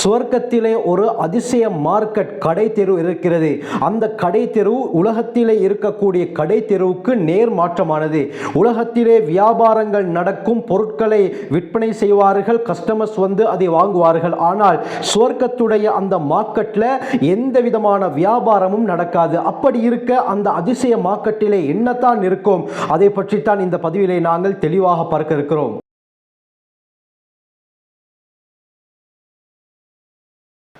சுவர்க்கத்திலே ஒரு அதிசய மார்க்கெட் கடை தெரு இருக்கிறது. அந்த கடை தெரு உலகத்திலே இருக்கக்கூடிய கடை தெருவுக்கு நேர் மாற்றமானது. உலகத்திலே வியாபாரங்கள் நடக்கும் பொருட்களை விற்பனை செய்வார்கள் கஸ்டமர்ஸ் வந்து அதை வாங்குவார்கள். ஆனால் சுவர்க்கத்துடைய அந்த மார்க்கெட்டில் எந்த விதமான வியாபாரமும் நடக்காது. அப்படி இருக்க அந்த அதிசய மார்க்கெட்டிலே என்னத்தான் இருக்கும்? அதை பற்றித்தான் இந்த பதிவிலே நாங்கள் தெளிவாக பார்க்க இருக்கிறோம்.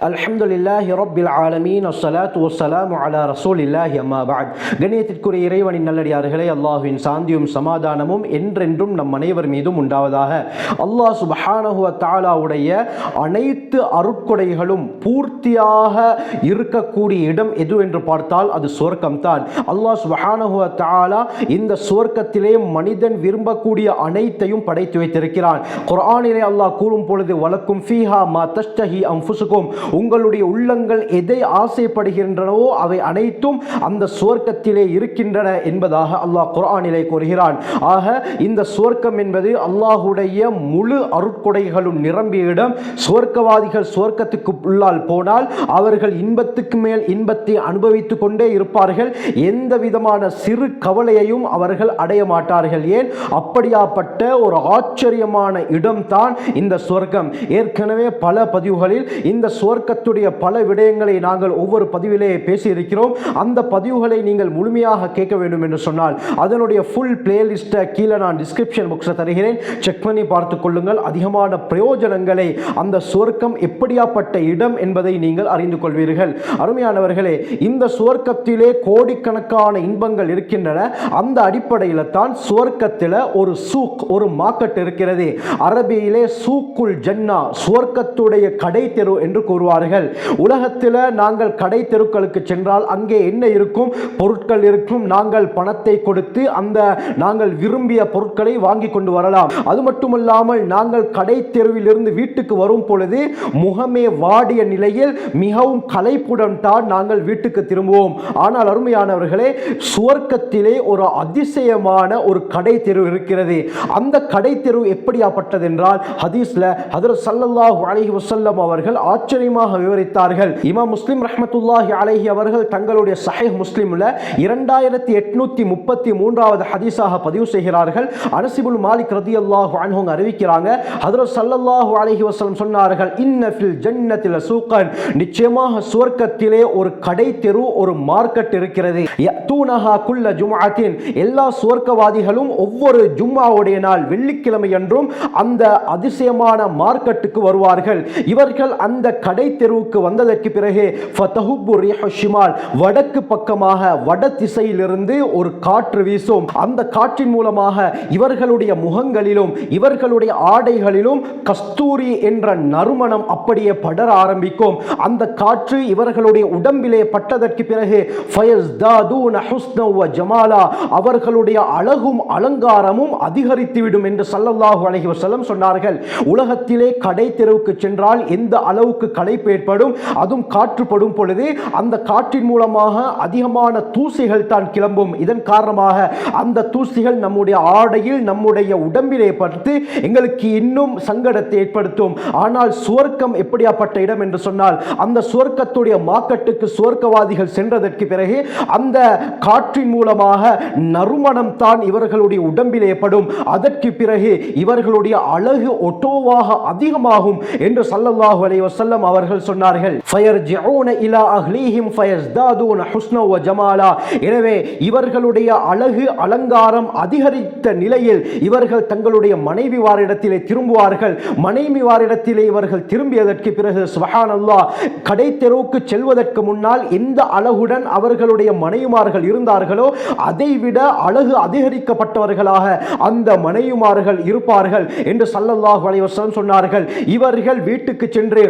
அல்ஹம்துலில்லாஹி ரப்பில் ஆலமீன். அஸ்ஸலாத்து வஸ்ஸலாமு அலா ரசூலில்லாஹி அம்மா பாட் கணியத்திற்குரிய இறைவனின் நல்லடியார்களே அல்லாஹுவின் சாந்தியும் சமாதானமும் என்றென்றும் நம் அனைவர் மீதும் உண்டாவதாக. அல்லாஹ் சுபஹானஹுவ தாலாவுடைய அனைத்து அருட்கொடைகளும் பூர்த்தியாக இருக்கக்கூடிய இடம் எது என்று பார்த்தால் அது சுவர்க்கம்தான் அல்லாஹ் சுபஹானஹுவ தாலா இந்த சுவர்க்கத்திலே மனிதன் விரும்பக்கூடிய அனைத்தையும் படைத்து வைத்திருக்கிறான். குர்ஆனிலே அல்லாஹ் கூறும் பொழுது வலக்கும் ஃபீஹா மா தஷ்தஹி அன்ஃபுசுக்கும் உங்களுடைய உள்ளங்கள் எதை ஆசைப்படுகின்றனவோ அவை அனைத்தும் அந்த சுவர்க்கத்திலே இருக்கின்றன என்பதாக அல்லாஹ் குரானிலே கூறுகிறான். ஆக இந்த சுவர்க்கம் என்பது அல்லாஹுடைய முழு அருட்கொடைகளும் நிரம்பிய இடம். சுவர்க்கவாதிகள் சுவர்க்கத்துக்கு உள்ளால் போனால் அவர்கள் இன்பத்துக்கு மேல் இன்பத்தை அனுபவித்துக் கொண்டே இருப்பார்கள். எந்த விதமான சிறு கவலையையும் அவர்கள் அடைய மாட்டார்கள். ஏன்? அப்படியாப்பட்ட ஒரு ஆச்சரியமான இடம்தான் இந்த சுவர்க்கம். ஏற்கனவே பல பதிவுகளில் இந்த சுவர்க்கத்துடைய பல விடயங்களை நாங்கள் ஒவ்வொரு பதிவிலே பேசியிருக்கிறோம். அந்த பதிவுகளை நீங்கள் முழுமையாக கேட்க வேண்டும் என்று சொன்னால் அதனுடைய ஃபுல் பிளேலிஸ்ட்டை கீழே நான் டிஸ்கிரிப்ஷன் புக்ஸில் தருகிறேன். செக் பண்ணி பார்த்து கொள்ளுங்கள். அதிகமான பிரயோஜனங்களை அந்த சுவர்க்கம் எப்படியாப்பட்ட இடம் என்பதை நீங்கள் அறிந்து கொள்வீர்கள். அருமையானவர்களே இந்த சுவர்க்கத்திலே கோடிக்கணக்கான இன்பங்கள் இருக்கின்றன. அந்த அடிப்படையில் தான் சுவர்க்கத்தில் ஒரு சூக் ஒரு மார்க்கெட் இருக்கிறது. அரபியிலே சூக்குல் ஜன்னா சுவர்க்கத்துடைய கடை தெரு என்று கூறுவார் கூறுவார்கள் உலகத்தில் நாங்கள் கடை தெருக்களுக்கு சென்றால் அங்கே என்ன இருக்கும்? பொருட்கள் இருக்கும். நாங்கள் பணத்தை கொடுத்து அந்த நாங்கள் விரும்பிய பொருட்களை வாங்கி கொண்டு வரலாம். அது மட்டுமல்லாமல் நாங்கள் கடை தெருவிலிருந்து வீட்டுக்கு வரும் பொழுது முகமே வாடிய நிலையில் மிகவும் களைப்புடன் தான் நாங்கள் வீட்டுக்கு திரும்புவோம். ஆனால் அருமையானவர்களே சுவர்க்கத்திலே ஒரு அதிசயமான ஒரு கடை தெரு இருக்கிறது. அந்த கடை தெரு எப்படியாப்பட்டது என்றால் ஹதீஸ்ல ஹதர் ஸல்லல்லாஹு அலைஹி வசல்லம் அவர்கள் ஆச்சரியமாக விவரித்தார்கள். இமாம் முஸ்லிம் ரஹமத்துல்லாஹி அலஹி அவர்கள் தங்களுடைய சஹேஹ் முஸ்லிம்ல இரண்டாயிரத்தி எட்நூத்தி முப்பத்தி மூன்றாவது ஹதீஸாக பதிவு செய்கிறார்கள். அனசிபுல் மாலிக் ரதி அல்லாஹு அன்ஹு அறிவிக்கிறாங்க. ஹதரத் சல்லல்லாஹு அலஹி வசலம் சொன்னார்கள் இன்னஃபில் ஜன்னத்தில் சூக்கன் நிச்சயமாக சுவர்க்கத்திலே ஒரு கடை தெரு ஒரு மார்க்கெட் இருக்கிறது. தூனஹா குல்ல ஜுமாத்தின் எல்லா சுவர்க்கவாதிகளும் ஒவ்வொரு ஜும்மாவுடைய நாள் வெள்ளிக்கிழமை என்றும் அந்த அதிசயமான மார்க்கெட்டுக்கு வருவார்கள். இவர்கள் அந்த கடை தெருவுக்கு வந்ததற்கு பிறகு ஃபதஹுப்பு ரிஹு ஷிமால் வடக்கு பக்கமாக வட திசையிலிருந்து ஒரு காற்று வீசும். அந்த காற்றின் மூலமாக இவர்களுடைய முகங்களிலும் இவர்களுடைய ஆடைகளிலும் கஸ்தூரி என்ற நறுமணம் அப்படியே படர ஆரம்பிக்கும். அந்த காற்று இவர்களுடைய உடம்பிலே பட்டதற்கு பிறகு ஜமாலா அவர்களுடைய அழகும் அலங்காரமும் அதிகரித்துவிடும் என்று சல்லல்லாஹு அலஹி வசலம் சொன்னார்கள். உலகத்திலே கடை தெருவுக்கு சென்றால் எந்த அளவுக்கு கலை களைப்பு ஏற்படும் அதுவும் காற்று படும் பொழுது அந்த காற்றின் மூலமாக அதிகமான தூசிகள் தான் கிளம்பும். இதன் காரணமாக அந்த தூசிகள் நம்முடைய ஆடையில் நம்முடைய உடம்பிலே படுத்து எங்களுக்கு இன்னும் சங்கடத்தை ஏற்படுத்தும். ஆனால் சுவர்க்கம் எப்படியாப்பட்ட இடம் என்று சொன்னால் அந்த சுவர்க்கத்துடைய மார்க்கெட்டுக்கு சுவர்க்கவாதிகள் சென்றதற்கு பிறகு அந்த காற்றின் மூலமாக நறுமணம் தான் இவர்களுடைய உடம்பிலே படும். அதற்கு பிறகு இவர்களுடைய அழகு ஒட்டோவாக அதிகமாகும் என்று சல்லல்லாஹு அலைவசல்லம் அவர் அவர்கள் சொன்னார்கள் எனவே இவர்களுடைய அழகு அலங்காரம் அதிகரித்த நிலையில் இவர்கள் தங்களுடைய மனைவி வாரிடத்திலே திரும்புவார்கள். மனைவி வாரிடத்திலே இவர்கள் திரும்பியதற்கு பிறகு சுபஹானல்லாஹ் கடை தெருவுக்கு செல்வதற்கு முன்னால் எந்த அழகுடன் அவர்களுடைய மனைவிமார்கள் இருந்தார்களோ அதைவிட அழகு அதிகரிக்கப்பட்டவர்களாக அந்த மனைவிமார்கள் இருப்பார்கள். என்று சல்லல்லாஹ் வலைவசம் சொன்னார்கள். இவர்கள் வீட்டுக்கு சென்று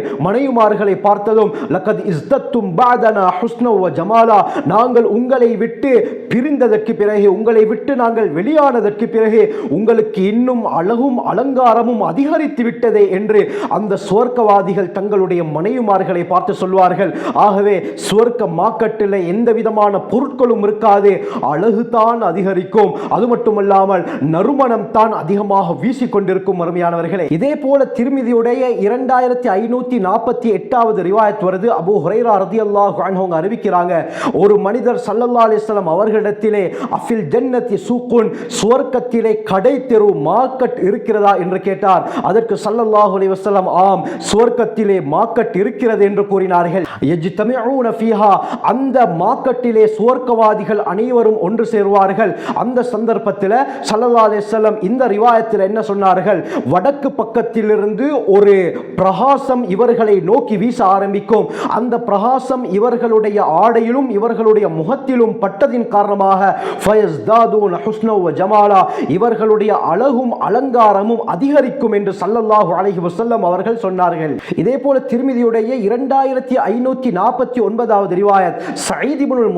நபிமார்களை பார்த்ததும் லக்கத் இஸ்தத்தும் பாதனா ஹுஸ்னவ ஜமாலா. நாங்கள் உங்களை விட்டு பிரிந்ததற்கு பிறகு உங்களை விட்டு நாங்கள் வெளியானதற்கு பிறகு உங்களுக்கு இன்னும் அழகும் அலங்காரமும் அதிகரித்து விட்டதே என்று அந்த சுவர்க்கவாதிகள் தங்களுடைய மனைவிமார்களை பார்த்து சொல்வார்கள். ஆகவே சுவர்க்க மார்க்கெட்டில் எந்த விதமான பொருட்களும் இருக்காது. அழகு தான் அதிகரிக்கும். அது மட்டுமல்லாமல் நறுமணம் தான் அதிகமாக வீசிக்கொண்டிருக்கும் அருமையானவர்களே. இதே போல திருமதியுடைய இரண்டாயிரத்தி ஐநூத்தி நாற்பத்தி நாற்பத்தி எட்டாவது ரிவாயத் வருது. அபு ஹுரைரா ரதி அல்லாஹ் அவங்க அறிவிக்கிறாங்க ஒரு மனிதர் சல்லல்லா அலிஸ்லாம் அவர்களிடத்திலே அஃபில் ஜன்னத்தி சூக்குன் சுவர்க்கத்திலே கடை தெரு மார்க்கெட் இருக்கிறதா என்று கேட்டார். அதற்கு சல்லல்லாஹு அலி வசலம் ஆம் சுவர்க்கத்திலே மார்க்கெட் இருக்கிறது என்று கூறினார்கள். யஜ்தமிஊன ஃபீஹா அந்த மார்க்கெட்டிலே சுவர்க்கவாதிகள் அனைவரும் ஒன்று சேருவார்கள். அந்த சந்தர்ப்பத்தில் சல்லல்லா அலிஸ்லம் இந்த ரிவாயத்தில் என்ன சொன்னார்கள்? வடக்கு பக்கத்திலிருந்து ஒரு பிரகாசம் இவர்களை நோக்கி நோக்கி வீச ஆரம்பிக்கும். அந்த பிரகாசம் இவர்களுடைய ஆடையிலும் இவர்களுடைய முகத்திலும் பட்டதின் காரணமாக ஜமாலா இவர்களுடைய அழகும் அலங்காரமும் அதிகரிக்கும் என்று சல்லல்லாஹு அலஹி வசல்லம் அவர்கள் சொன்னார்கள். இதே போல திருமதியுடைய இரண்டாயிரத்தி ஐநூத்தி நாற்பத்தி ஒன்பதாவது ரிவாயத் சயீத் இப்னுல்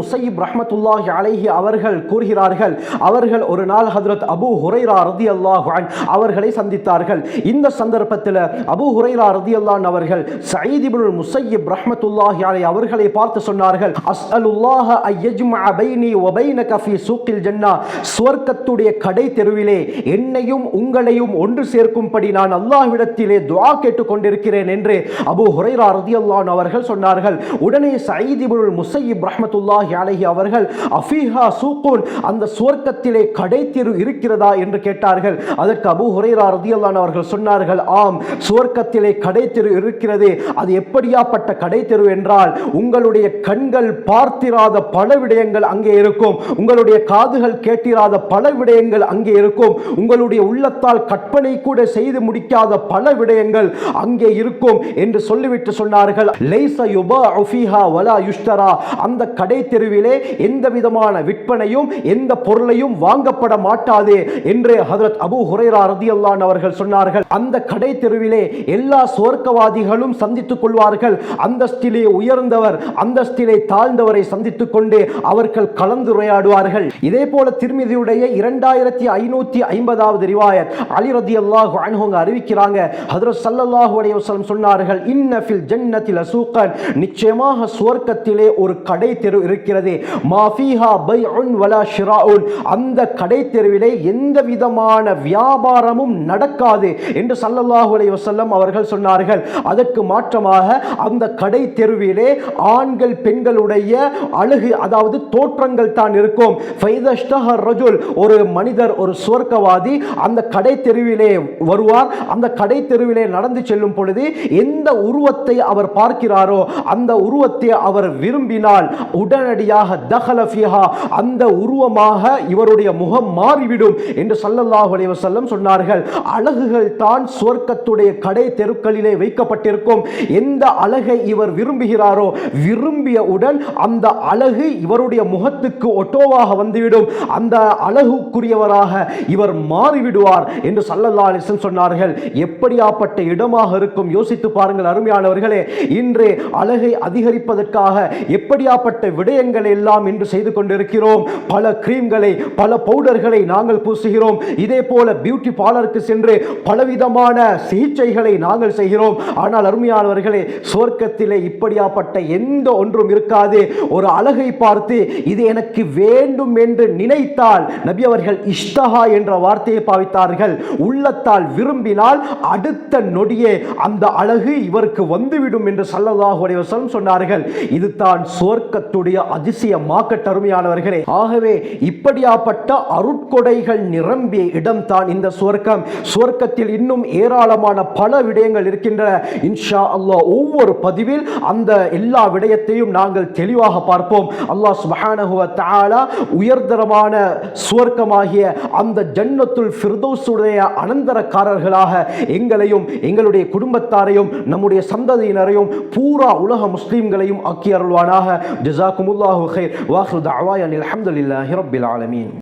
ரஹமத்துல்லாஹி அலஹி அவர்கள் கூறுகிறார்கள் அவர்கள் ஒரு நாள் ஹதரத் அபு ஹுரைரா ரதியல்லாஹு அன் அவர்களை சந்தித்தார்கள். இந்த சந்தர்ப்பத்தில் அபு ஹுரைரா ரதி அல்லான் அவர்கள் சயீத் இப்னுல் முசையிப் ரஹ்மத்துல்லாஹி அலை அவர்களை பார்த்து சொன்னார்கள் அஸ்அலுல்லாஹ ஐயஜ்மஅ பைனி வ பைனக ஃபீ சூக்கில் ஜன்னா. சுவர்க்கத்துடைய கடை தெருவிலே என்னையும் உங்களையும் ஒன்று சேர்க்கும்படி நான் அல்லாஹ்விடத்திலே துஆ கேட்டுக்கொண்டிருக்கிறேன் என்று அபூ ஹுரைரா ரதியல்லான் அவர்கள் சொன்னார்கள். உடனே சயீத் இப்னுல் முசையிப் ரஹ்மத்துல்லாஹி அலைஹி அவர்கள் அஃபீஹா சூக்குன் அந்த சுவர்க்கத்திலே கடை தெரு இருக்கிறதா? என்று கேட்டார்கள். அதற்கு அபூ ஹுரைரா ரதியல்லான் அவர்கள் சொன்னார்கள் ஆம் சுவர்க்கத்திலே கடை தெரு இருக்கிறது அது எப்படியாப்பட்ட கடை தெரு என்றால் உங்களுடைய கண்கள் பார்த்திராத பல விடயங்கள் அங்கே இருக்கும். உங்களுடைய காதுகள் கேட்டிராத பல விடயங்கள் அங்கே இருக்கும். உங்களுடைய உள்ளத்தால் கற்பனை கூட செய்து முடிக்காத பல விடயங்கள் அங்கே இருக்கும் என்று சொல்லிவிட்டு சொன்னார்கள். அந்த கடை தெருவிலே எந்த விதமான விற்பனையும் எந்த பொருளையும் வாங்கப்பட மாட்டாது என்று ஹதரத் அபு ஹுரேரா ரதியல்லான் அவர்கள் சொன்னார்கள். அந்த கடை தெருவிலே எல்லா சுவர்க்கவாதிகளும் சந்தித்துக் கொள்வார்கள் அந்தஸ்திலே உயர்ந்தவர் அந்தஸ்திலே தாழ்ந்தவரை சந்தித்துக் கொண்டு அவர்கள் கலந்துரையாடுவார்கள். இதே போல திருமதியுடைய இரண்டாயிரத்தி ஐநூத்தி ஐம்பதாவது ரிவாயத் அலி ரதி அல்லாஹு அன்ஹுங்க அறிவிக்கிறாங்க. ஹதரத் சல்லல்லாஹு அலைய வசலம் சொன்னார்கள் இன்னஃபில் ஜன்னத்தில் அசூக்கன் நிச்சயமாக சுவர்க்கத்திலே ஒரு கடை தெரு இருக்கிறது. மா பை உன் வலா ஷிராஉன். அந்த கடை தெருவிலே எந்த விதமான வியாபாரமும் நடக்காது என்று சல்லல்லாஹு அலைய வசல்லம் அவர்கள் சொன்னார்கள். அதற்கு மாற்றம் மாற்றமாக அந்த கடை தெருவிலே ஆண்கள் பெண்களுடைய அழகு அதாவது தோற்றங்கள் தான் இருக்கும். ரஜுல் ஒரு மனிதர் ஒரு சுவர்க்கவாதி அந்த கடை தெருவிலே வருவார். அந்த கடை தெருவிலே நடந்து செல்லும் பொழுது எந்த உருவத்தை அவர் பார்க்கிறாரோ அந்த உருவத்தை அவர் விரும்பினால் உடனடியாக தஹலஃபியா அந்த உருவமாக இவருடைய முகம் மாறிவிடும் என்று சல்லல்லாஹு அலைவசல்லம் சொன்னார்கள். அழகுகள் தான் சுவர்க்கத்துடைய கடை தெருக்களிலே வைக்கப்பட்டிருக்கும். எந்த அழகை இவர் விரும்புகிறாரோ விரும்பியவுடன் அந்த அழகு இவருடைய முகத்துக்கு ஒட்டோவாக வந்துவிடும். அந்த அழகுக்குரியவராக இவர் மாறிவிடுவார் என்று சல்லல்லா அலிசன் சொன்னார்கள். எப்படியாப்பட்ட இடமாக இருக்கும்? யோசித்து பாருங்கள் அருமையானவர்களே இன்று அழகை அதிகரிப்பதற்காக எப்படியாப்பட்ட விடயங்கள் எல்லாம் இன்று செய்து கொண்டிருக்கிறோம். பல கிரீம்களை பல பவுடர்களை நாங்கள் பூசுகிறோம். இதே போல பியூட்டி பார்லருக்கு சென்று பலவிதமான சிகிச்சைகளை நாங்கள் செய்கிறோம். ஆனால் அருமையான அருமையானவர்களே சொர்க்கத்திலே இப்படியாப்பட்ட எந்த ஒன்றும் இருக்காது. ஒரு அழகை பார்த்து இது எனக்கு வேண்டும் என்று நினைத்தால் நபி அவர்கள் இஷ்டஹா என்ற வார்த்தையை பாவித்தார்கள். உள்ளத்தால் விரும்பினால் அடுத்த நொடியே அந்த அழகு இவருக்கு வந்துவிடும் என்று சல்லல்லாஹு அலைஹி சொன்னார்கள். இது தான் சுவர்க்கத்துடைய அதிசயமாக்க தருமையானவர்களே ஆகவே இப்படியாப்பட்ட அருட்கொடைகள் நிரம்பிய இடம் தான் இந்த சுவர்க்கம் சுவர்க்கத்தில் இன்னும் ஏராளமான பல விடயங்கள் இருக்கின்றன. இன்ஷா அல்லாஹ் ஒவ்வொரு பதிவில் அந்த எல்லா விடயத்தையும் நாங்கள் தெளிவாக பார்ப்போம். அல்லாஹ் சுபஹானஹுவ தாலா உயர்தரமான சுவர்க்கமாகிய அந்த ஜன்னத்துல் ஃபிர்தோஸுடைய அனந்தரக்காரர்களாக எங்களையும் எங்களுடைய குடும்பத்தாரையும் நம்முடைய சந்ததியினரையும் பூரா உலக முஸ்லீம்களையும் ஆக்கி அருள்வானாக. ஜிசாக்குமுல்லாஹு ஹைர் வாஹ்ரு தஅவாயன் அலமதுல்லாஹி ரபில் ஆலமீன்.